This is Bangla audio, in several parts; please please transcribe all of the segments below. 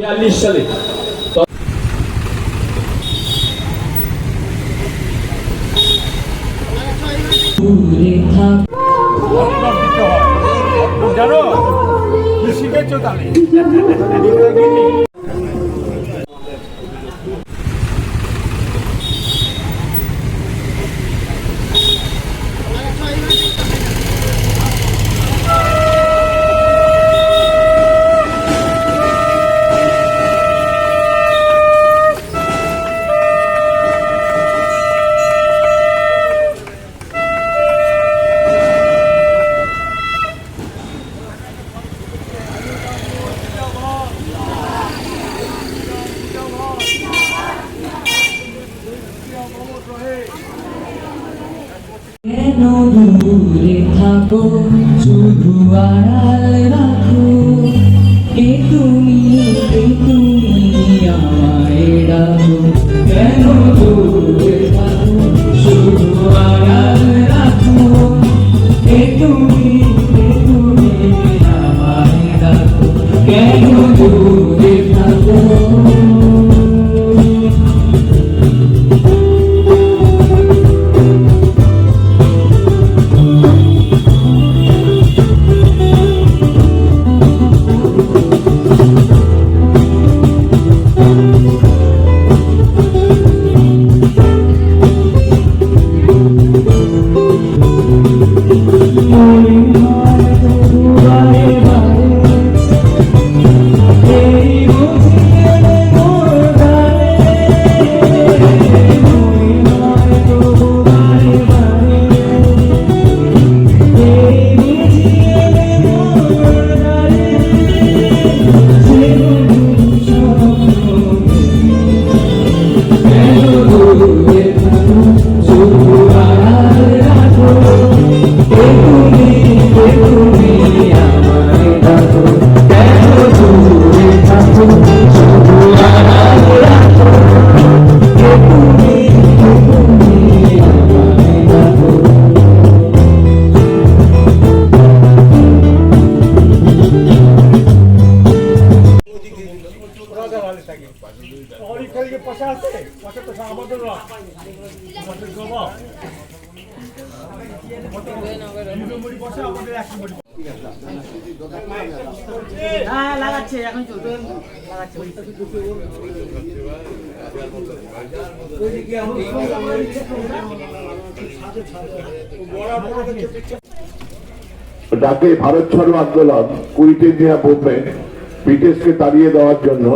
বিয়াল্লিশ সালে। জানো শিখেছো তাহলে। ডাকে ভারত ছাড়ো আন্দোলন কুড়িতে নেওয়া মুভমেন্ট ব্রিটিশকে তাড়িয়ে দেওয়ার জন্য।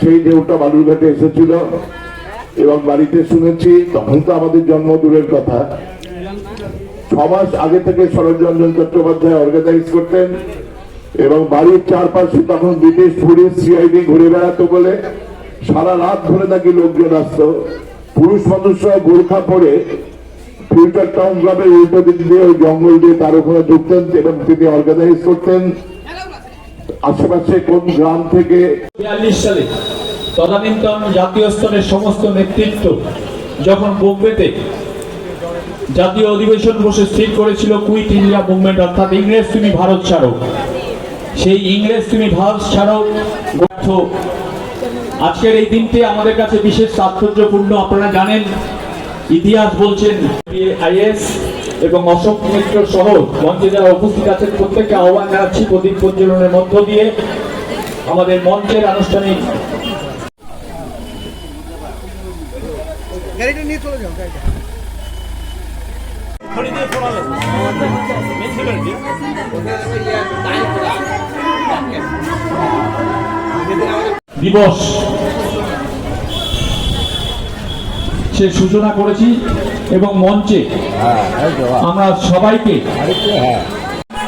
সেই ঢেউটা বালুরঘাটে এসেছিল এবং বাড়িতে শুনেছি, তখন তো আমাদের জন্ম দূরের কথা। ছ মাস আগে থেকে শরৎরঞ্জন চট্টোপাধ্যায় অর্গানাইজ করতেন এবং বাড়ির চারপাশে তখন ব্রিটিশ পুলিশ সিআইডি ঘুরে বেড়াতো বলে সারা রাত ধরে নাকি লোকজন আসতো। পুরুষ মানুষরা গোর্খা পরে ফিউচার টাউন ক্লাবের উল্টো দিক দিয়ে ওই জঙ্গল দিয়ে তার ওখানে ঢুকতেন এবং তিনি অর্গানাইজ করতেন। আশেপাশে কোন গ্রাম থেকে বিয়াল্লিশ সালে তদানীন্তন জাতীয় স্তরের সমস্ত নেতৃত্ব যখন বোম্বেতে জাতীয় অধিবেশন বসে স্থির করেছিল কুইট ইন্ডিয়া মুভমেন্ট, অর্থাৎ ইংরেজ তুমি ভারত ছাড়ো। সেই ইংরেজ তুমি ভারত ছাড়ো গ্রন্থ আজকের এই দিনটি আমাদের কাছে বিশেষ তাৎপর্যপূর্ণ। আপনারা জানেন, ইতিহাস বলছেন, আইএস এবং অশোক মিত্র সহ মঞ্চে যারা উপস্থিত আছেন, প্রত্যেককে আহ্বান জানাচ্ছি প্রদীপ প্রজ্বলনের মধ্য দিয়ে। আমাদের মঞ্চের আনুষ্ঠানিক দিবস। সে সূচনা করেছি এবং মঞ্চে আমরা সবাইকে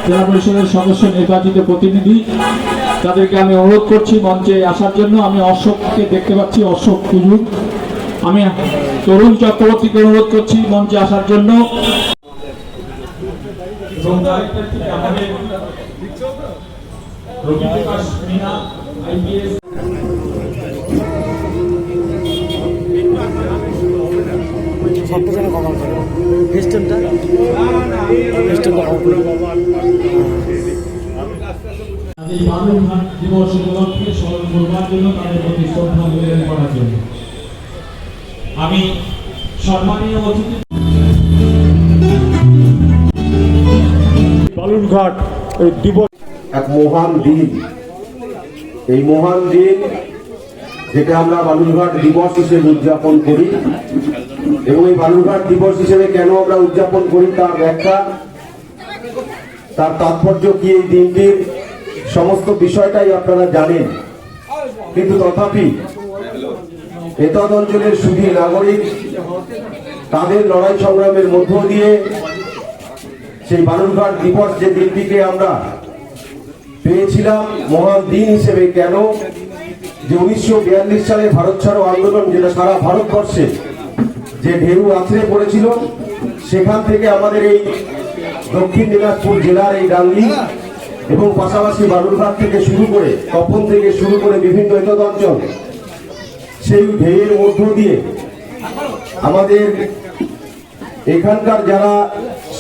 জেলা পরিষদের সদস্য নির্বাচিত প্রতিনিধি তাদেরকে আমি অনুরোধ করছি মঞ্চে আসার জন্য। আমি অশোককে দেখতে পাচ্ছি, অশোক কুজুর আমি তরুণ চক্রবর্তীকে অনুরোধ করছি মঞ্চে আসার জন্য। রবি প্রকাশ মিনা, আইপিএস সবটা যেন কমাল করে ফেস্টনটা ফেস্টনটা কমাল করে দিবস উপলক্ষে স্মরণ করবার জন্য তাদের প্রতি শ্রদ্ধা নিবেদন করার জন্য আমি সম্মানীয় অতিথি বালুরঘাট দিবস এক মহান দিন। এই মহান দিন যেটা আমরা বালুরঘাট দিবস হিসেবে উদযাপন করি। এবং এই বালুরঘাট দিবস হিসেবে কেন আমরা উদযাপন করি তার ব্যাখ্যা, তার তাৎপর্য কি এই দিনটির সমস্ত বিষয়টাই আপনারা জানেন। কিন্তু তথাপি এতদ অঞ্চলের সুধী নাগরিক তাদের লড়াই সংগ্রামের মধ্য দিয়ে সেই বালুরঘাট দিবস যে দিনটিকে আমরা পেয়েছিলাম মহান দিন হিসেবে কেন? যে উনিশশো বিয়াল্লিশ সালে ভারত ছাড়ো আন্দোলন, যেটা সারা ভারতবর্ষে যে ঢেউ আছড়ে পড়েছিল, সেখান থেকে আমাদের এই দক্ষিণ দিনাজপুর জেলার এই ডাঙ্গি এবং পাশাপাশি বালুরঘাট থেকে শুরু করে, তপন থেকে শুরু করে বিভিন্ন এতদ অঞ্চল সেই ঢেউয়ের মধ্য দিয়ে আমাদের এখানকার যারা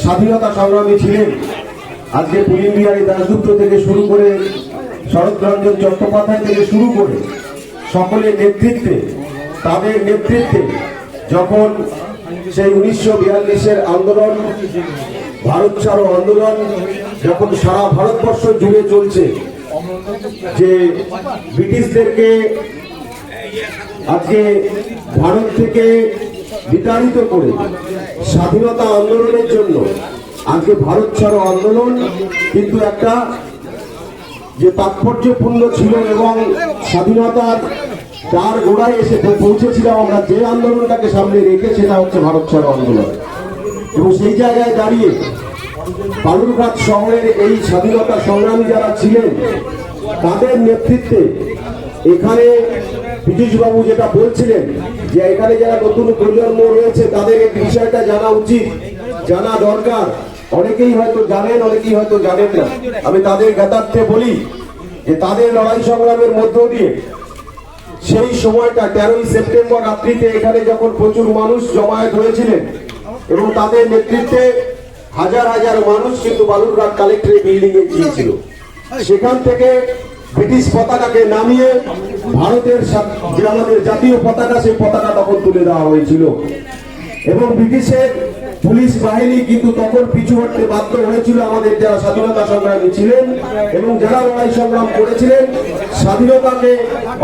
স্বাধীনতা সংগ্রামী ছিলেন, আজকে পুলিন বিহারী দাসগুপ্ত থেকে শুরু করে শরৎরঞ্জন চট্টোপাধ্যায় থেকে শুরু করে সকলের নেতৃত্বে, তাদের নেতৃত্বে যখন সেই উনিশশো বিয়াল্লিশের আন্দোলন, ভারত ছাড়ো আন্দোলন, যখন সারা ভারতবর্ষ জুড়ে চলছে, যে ব্রিটিশদেরকে আজকে ভারত থেকে বিতাড়িত করে স্বাধীনতা আন্দোলনের জন্য, আজকে ভারত ছাড়ো আন্দোলন কিন্তু একটা যে তাৎপর্যপূর্ণ ছিল এবং স্বাধীনতার তার গোড়ায় এসে পৌঁছেছিলাম আমরা যে আন্দোলনটাকে সামনে রেখে, সেটা হচ্ছে ভারত ছাড়ো আন্দোলন। এবং সেই জায়গায় দাঁড়িয়ে বালুরঘাট শহরের এই স্বাধীনতা সংগ্রামী যারা ছিলেন, তাদের নেতৃত্বে এখানে ব্রিটিশবাবু যেটা বলছিলেন যে এখানে যারা নতুন প্রজন্ম রয়েছে, তাদের এই বিষয়টা জানা উচিত, জানা দরকার। অনেকেই হয়তো জানেন, অনেকেই হয়তো জানেন না। আমি তাদের জ্ঞাতার্থে বলি যে তাদের লড়াই সংগ্রামের মধ্য দিয়ে সেই সময়টা তেরোই সেপ্টেম্বর রাত্রিতে এখানে যখন প্রচুর মানুষ জমায়েত হয়েছিলেন এবং তাদের নেতৃত্বে হাজার হাজার মানুষ কিন্তু বালুরঘাট কালেক্টরেট বিল্ডিং এ গিয়েছিল। সেখান থেকে ব্রিটিশ পতাকাকে নামিয়ে ভারতের যে আমাদের জাতীয় পতাকা, সেই পতাকা তখন তুলে দেওয়া হয়েছিল। এবং ব্রিটিশের পুলিশ বাহিনী কিন্তু তখন পিছু হটতে বাধ্য হয়েছিল আমাদের যারা স্বাধীনতা সংগ্রামী ছিলেন এবং যারা লড়াই সংগ্রাম করেছিলেন, স্বাধীনতাকে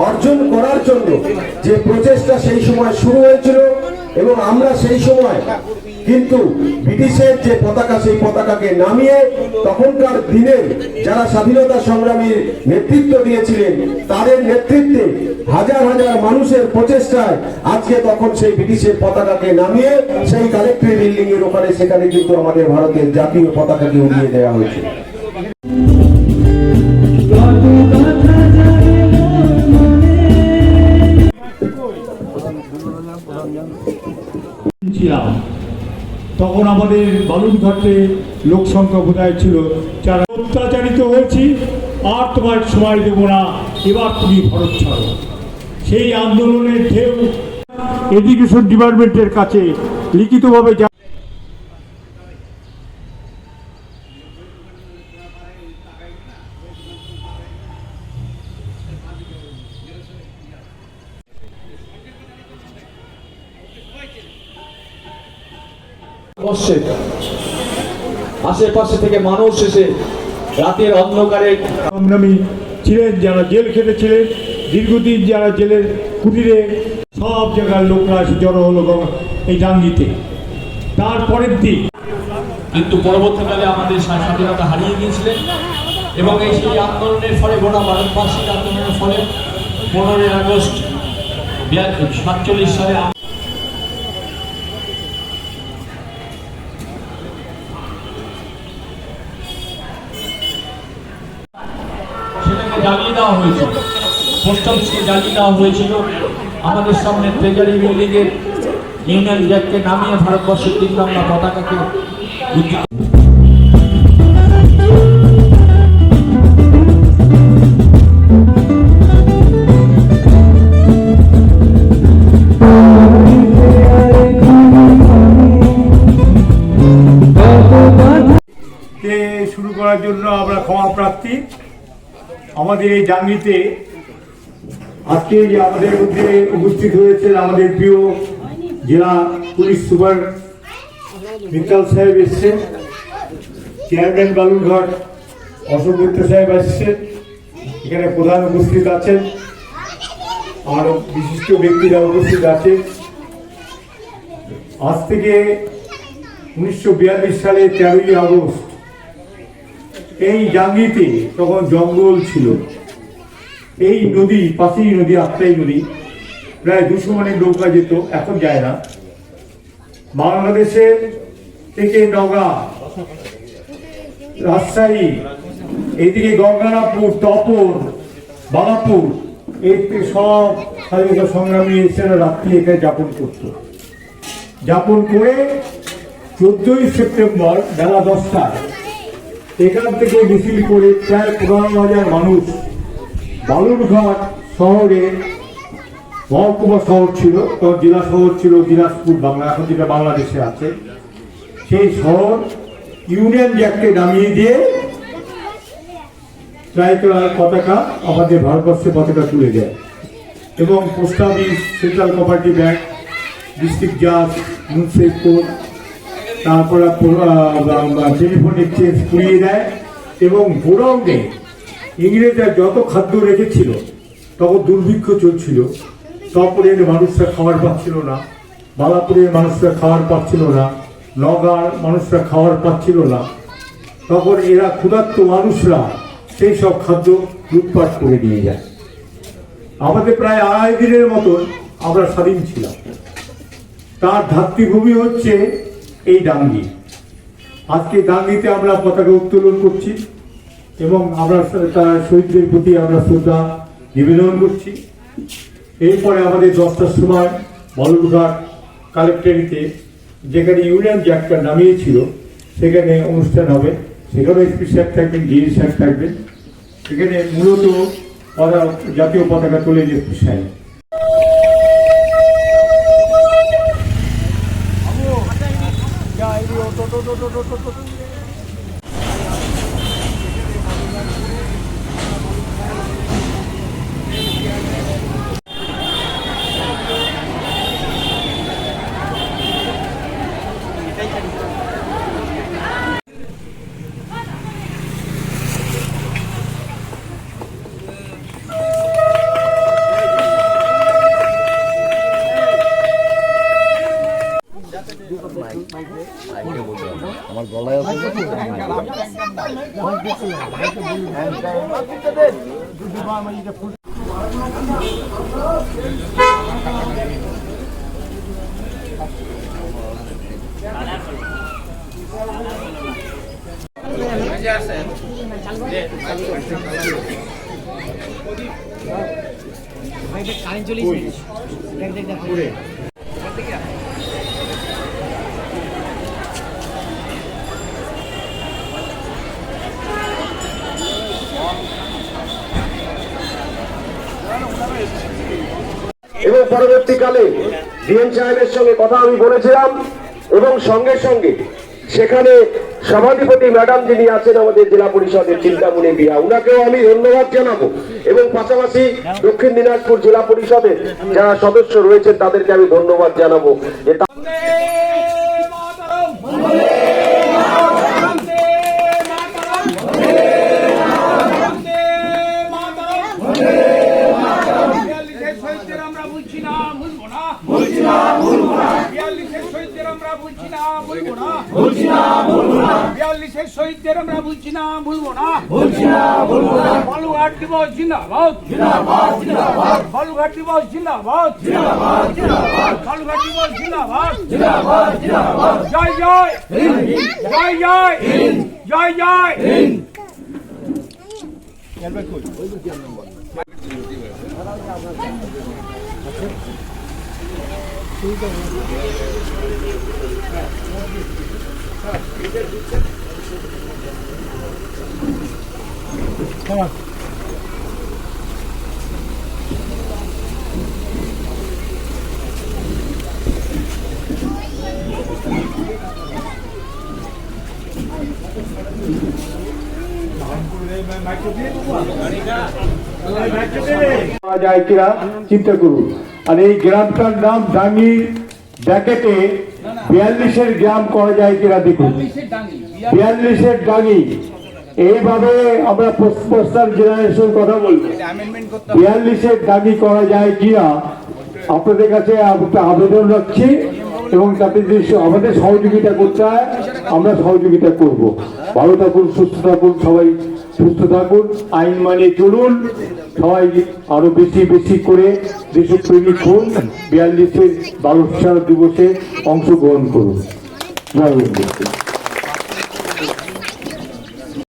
অর্জন করার জন্য যে প্রচেষ্টা সেই সময় শুরু হয়েছিল এবং আমরা সেই সময় কিন্তু ব্রিটিশের যে পতাকা, সেই পতাকাকে নামিয়ে তখনকার দিনে যারা স্বাধীনতা সংগ্রামীর নেতৃত্ব দিয়েছিলেন, তাদের নেতৃত্বে হাজার হাজার মানুষের প্রচেষ্টায় আজকে তখন সেই ব্রিটিশের পতাকাকে নামিয়ে সেই কালেক্টরি বিল্ডিং এর ওখানে সেখানে কিন্তু আমাদের ভারতের জাতীয় পতাকাকে উড়িয়ে দেওয়া হয়েছে। ছিলাম। তখন আমাদের বালুরঘাটে লোক সংখ্যা বোধহয় ছিল যারা অত্যাচারিত হয়েছি, আর তোমার সময় দেব না। এবার তুমি ভারত ছাড়ো। সেই আন্দোলনের ঢেউ এডুকেশন ডিপার্টমেন্টের কাছে লিখিতভাবে আশেপাশে থেকে মানুষ এসে রাতের অন্ধকারে সংগ্রামী ছিলেন যারা জেল খেটেছিলেন দীর্ঘদিন যারা জেলের কুটিরে সব জায়গার লোকরা এসে জড়ো হলো এই ডাঙ্গিতে তারপরের দিন কিন্তু পরবর্তীকালে আমাদের স্বাধীনতা হারিয়ে গিয়েছিলেন এবং এই সেই আন্দোলনের ফলে গোটা ভারতবাসীর আন্দোলনের ফলে পনেরোই আগস্ট সাতচল্লিশ সালে আম- সেটাকে জ্বালিয়ে দেওয়া হয়েছিল। পোস্ট অফিসকে জ্বালিয়ে দেওয়া হয়েছিল। আমাদের সামনে ট্রেজারি বিল্ডিংয়ের ইউনিয়ন জ্যাককে নামিয়ে ভারতবর্ষের তিন বাংলা পতাকাকে জন্য আমরা ক্ষমা প্রার্থী। আমাদের এই ডাঙ্গিতে আজকে যে আমাদের মধ্যে উপস্থিত হয়েছেন আমাদের প্রিয় জেলা পুলিশ সুপার মিত্তাল সাহেব এসছেন, চেয়ারম্যান বালুরঘাট অশোক মিত্র সাহেব আসছেন, এখানে প্রধান উপস্থিত আছেন, আরও বিশিষ্ট ব্যক্তিরা উপস্থিত আছেন। আজ থেকে উনিশশো বিয়াল্লিশ সালে তেরোই আগস্ট এই জাঙ্গিতে তখন জঙ্গল ছিল। এই নদী, পাশেই নদী আত্মাই নদী, প্রায় দুশো মানে নৌকা যেত, এখন যায় না। বাংলাদেশের থেকে নগা রাজশাহী এইদিকে গঙ্গারামপুর তপন, বালাপুর এই সব স্বাধীনতা সংগ্রামী এসেরা রাত্রি এখানে যাপন করত। যাপন করে চোদ্দই সেপ্টেম্বর বেলা দশটায় এখান থেকে মিছিল করে প্রায় পনেরো হাজার মানুষ বালুরঘাট শহরে মহকুমা শহর ছিল তখন জেলা শহর ছিল দিনাজপুর বাংলা, এখন যেটা বাংলাদেশে আছে। সেই শহর ইউনিয়ন জ্যাককে নামিয়ে দিয়ে ট্রাইকলার পতাকা আমাদের ভারতবর্ষে পতাকা তুলে দেয়। এবং post office central cooperative bank, district জাজ মিউনিসিপাল কোর্ট তারপরে টেলিফোন চেঞ্জ পুড়িয়ে দেয় এবং গোডাউনে ইংরেজরা যত খাদ্য রেখেছিল তখন দুর্ভিক্ষ চলছিল। তপরের মানুষরা খাবার পাচ্ছিল না বালাপুরের মানুষরা খাবার পাচ্ছিল না, নগার মানুষরা খাবার পাচ্ছিল না। তখন এরা ক্ষুধার্ত মানুষরা সেই সব খাদ্য লুটপাট করে নিয়ে যায়। আমাদের প্রায় আড়াই দিনের মতন আমরা স্বাধীন ছিলাম। তার ধাত্রীভূমি হচ্ছে এই ডাঙ্গি। আজকে ডাঙ্গিতে আমরা পতাকা উত্তোলন করছি এবং আমরা তার শহীদদের প্রতি আমরা শ্রদ্ধা নিবেদন করছি। এরপরে আমাদের দশটার সময় বলুরঘাট কালেক্টরিতে যেখানে ইউনিয়ন জ্যাকটা নামিয়েছিল, সেখানে অনুষ্ঠান হবে। সেখানে এসপি সাহেব থাকবেন ডিএস সাহেব থাকবেন। সেখানে মূলত জাতীয় পতাকা তোলে 로또도둑 입. এসপি সাহেব কারেন্ট চলে দেখ দেখ দেখ এবং পরবর্তীকালে ডিএম সাহেবের সঙ্গে কথা আমি বলেছিলাম এবং সঙ্গে সঙ্গে সেখানে সভাধিপতি ম্যাডাম যিনি আছেন আমাদের জেলা পরিষদের চিন্তামণি বিয়া, উনাকেও আমি ধন্যবাদ জানাব। এবং পাশাপাশি দক্ষিণ দিনাজপুর জেলা পরিষদের যারা সদস্য রয়েছেন, তাদেরকে আমি ধন্যবাদ জানাব যে ভুলছি না ভুলবো না বিয়াল্লিশের শহীদদের আমরা ভুলছি না ভুলবো না ভুলছি না ভুলবো না বলুঘাট দিবস জিন্দাবাদ জিন্দাবাদ জিন্দাবাদ বলুঘাট দিবস জিন্দাবাদ জিন্দাবাদ জিন্দাবাদ বলুঘাট দিবস জিন্দাবাদ জিন্দাবাদ জিন্দাবাদ জয় জয় হিন্দ জয় জয় হিন্দ জয় জয় Hind Gel bak koy. Oy bir yandan bak. Şurada. चित्रकुरु ग्राम नाम धांगी जैकेटे বিয়াল্লিশের গ্রাম করা যায় কিনা দেখুন। বিয়াল্লিশের ডাঙ্গি এইভাবে আমরা পোস্টার জেনারেশন কথা বলব। বিয়াল্লিশের দাবি করা যায় কিনা আপনাদের কাছে একটা আবেদন রাখছি এবং তাতে যদি আমাদের সহযোগিতা করতে হয়, আমরা সহযোগিতা করব। ভালো থাকুন, সুস্থ থাকুন, সবাই সুস্থ থাকুন, আইন মানে চলুন। সবাই আরও বেশি বেশি করে দেশপ্রেমিক হন বিয়াল্লিশের বারো দিবসে অংশগ্রহণ করুন। জয়